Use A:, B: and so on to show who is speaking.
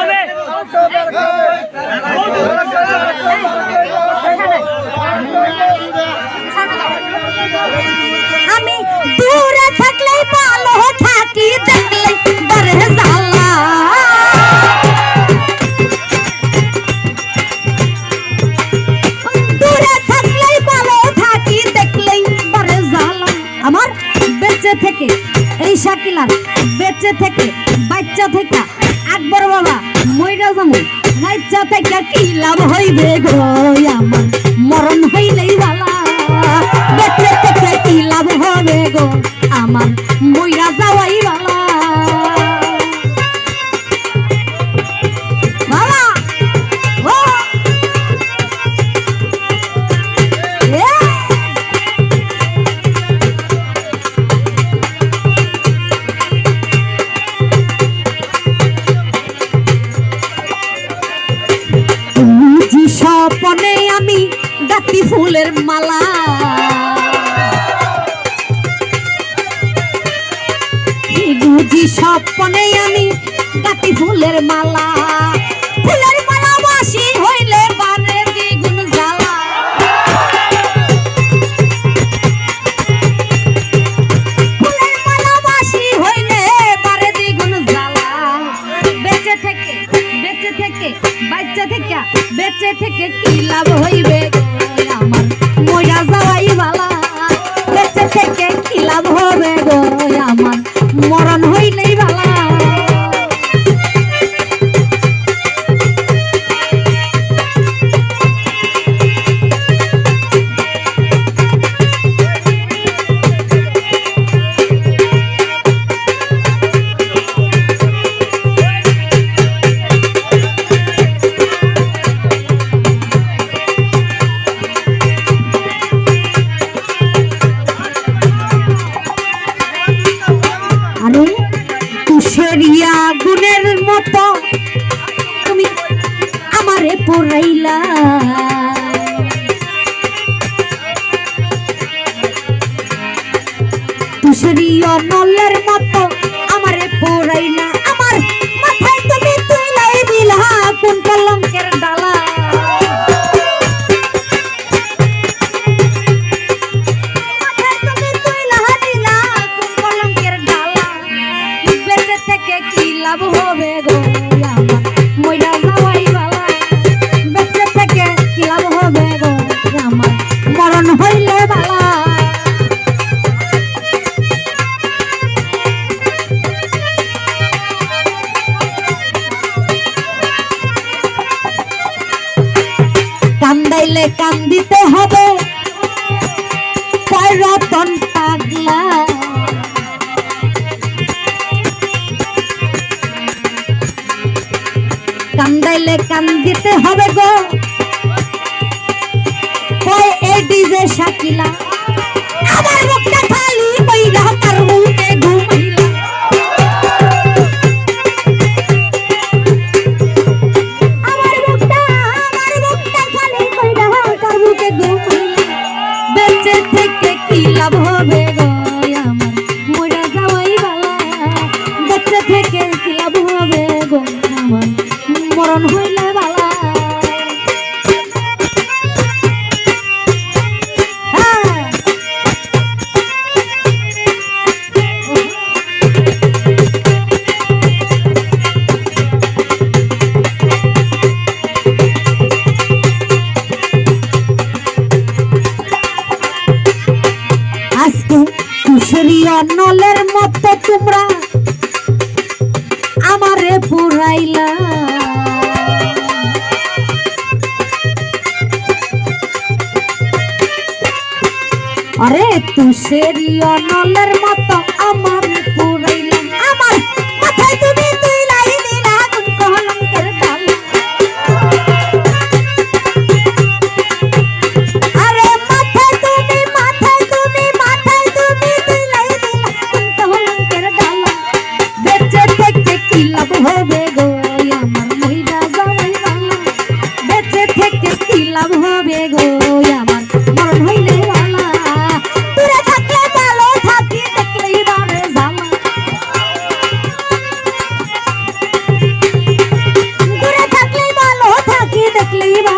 A: আমি এই শাকিলার বেঁচে থেকে, বাচ্চা থেকে, আকবর বাবা, মইরা যাব বাচ্চা থেকে কি লাভ হইবে গো আমার? মরণ হইলেই বেঁচে থেকে কি লাভ হবে গো আমার? মইরা যাওয়াই স্বপনে আমি গাতি ফুলের মালা। বুঝি স্বপনে আমি গাতি ফুলের মালা। ফুলের মালা বাসি হইলে থেকে বেঁচে থেকে কি লাভ হইবে? আমার মরা যাওয়াই বালা বেঁচে থেকে কি লাভ হবে গো? আমার মরণ পড়াইলা তুষেরিয়া নলের মতো আমারে পড়াইলা কান্দাইলে কান্দিতে হবে। রতন পাগলা। কান্দাইলে হবে গো। এই ডিজে শাকিলা। নলের মতো তোমরা আমারে পুরাইলা আরে তুষেরি অনলের মতো আমার পুরাইলা আমার মাথায়